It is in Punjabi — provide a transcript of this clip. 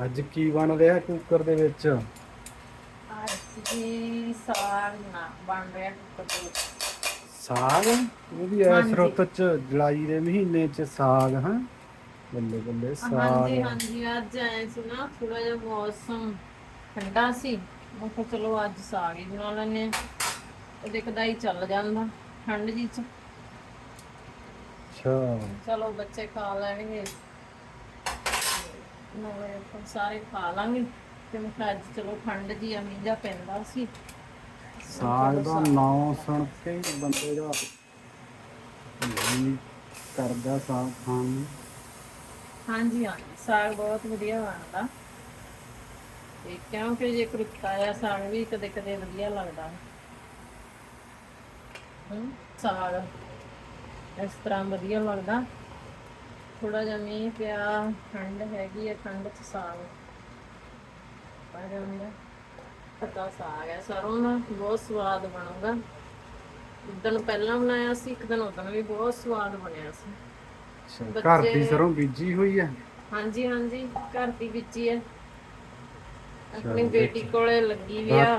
ਅੱਜ ਕੀ ਬਣ ਰਿਹਾ ਕੁੱਕਰ ਦੇ ਵਿੱਚ? ਅੱਜ ਜੀ ਸਾਗ ਨਾ ਬਣ ਰਿਹਾ ਕੁੱਕਰ ਦੇ ਵਿੱਚ। ਸਾਗ? ਉਹ ਵੀ ਐਸ ਹਾਂਜੀ। ਰੁੱਤ ਚ ਜੁਲਾਈ ਦੇ ਮਹੀਨੇ ਚ ਸਾਗ ਹਾਂ? ਬੱਲੇ ਬੱਲੇ ਸਾਗ। ਹਾਂਜੀ ਹਾਂਜੀ ਅੱਜ ਐ ਸੀ ਨਾ ਥੋੜਾ ਜਿਹਾ ਮੌਸਮ ਠੰਡਾ ਸੀ। ਮੈਂ ਕਿਹਾ ਚਲੋ ਅੱਜ ਸਾਗ ਹੀ ਬਣਾ ਲੈਨੇ ਆ ਤੇ ਦਿਖਦਾ ਹੀ ਚੱਲ ਜਾਂਦਾ ਠੰਡ ਜੀ ਚ। ਅੱਛਾ। ਚਲੋ ਬੱਚੇ ਖਾ ਲੈਣਗੇ। ਨਾਲੇ ਆਪਾਂ ਸਾਰੇ ਖਾ ਲਾਂਗੇ। ਤੇ ਮੈਂ ਕਿਹਾ ਅੱਜ ਚਲੋ ਠੰਡ ਜੀ ਆ ਮੀਂਹ ਜਿਹਾ ਪੈਂਦਾ ਸੀ। ਸਾਗ ਦਾ ਨਾਮ ਸੁਣ ਕੇ ਹੀ ਬੰਦੇ ਦਾ ਜੀ ਕਰਦਾ ਸਾਗ ਖਾਣ ਨੂੰ। ਹਾਂਜੀ ਹਾਂਜੀ ਸਾਗ ਬਹੁਤ ਵਧੀਆ ਬਣਦਾ। ਤੇ ਕਿਉਂਕਿ ਜੇ ਕਰੁੱਤਾ ਆ ਸਾਗ ਵੀ ਕਦੇ ਕਦੇ ਵਧੀਆ ਲੱਗਦਾ। ਹਮ ਸਾਗ ਇਸ ਤਰ੍ਹਾਂ ਵਧੀਆ ਲੱਗਦਾ। ਥੋੜਾ ਜਿਹਾ ਮੀਂਹ ਪਿਆ ਠੰਡ ਹੈਗੀ ਹੈ ਠੰਡ ਚ ਸਾਗ। ਪਾ ਜਾਂਦਾ ਪਤਾ ਸਾਗ ਹੈ ਸਰੋਂ ਦਾ ਬਹੁਤ ਸਵਾਦ ਬਣੂਗਾ। ਦਿਨ ਪਹਿਲਾਂ ਬਣਾਇਆ ਸੀ ਇੱਕ ਦਿਨ ਉਦੋਂ ਵੀ ਬਹੁਤ ਸਵਾਦ ਬਣਿਆ ਸੀ। ਅੱਛਾ, ਘਰ ਦੀ ਬੱਚੇ- ਸਰੋਂ ਬੀਜੀ ਹੋਈ ਹੈ ਹਾਂਜੀ ਹਾਂਜੀ ਘਰ ਦੀ ਹੀ ਹੈ ਆਪਣੀ ਬੇਟੀ ਕੋਲੇ ਲੱਗੀ ਵੀ ਆ।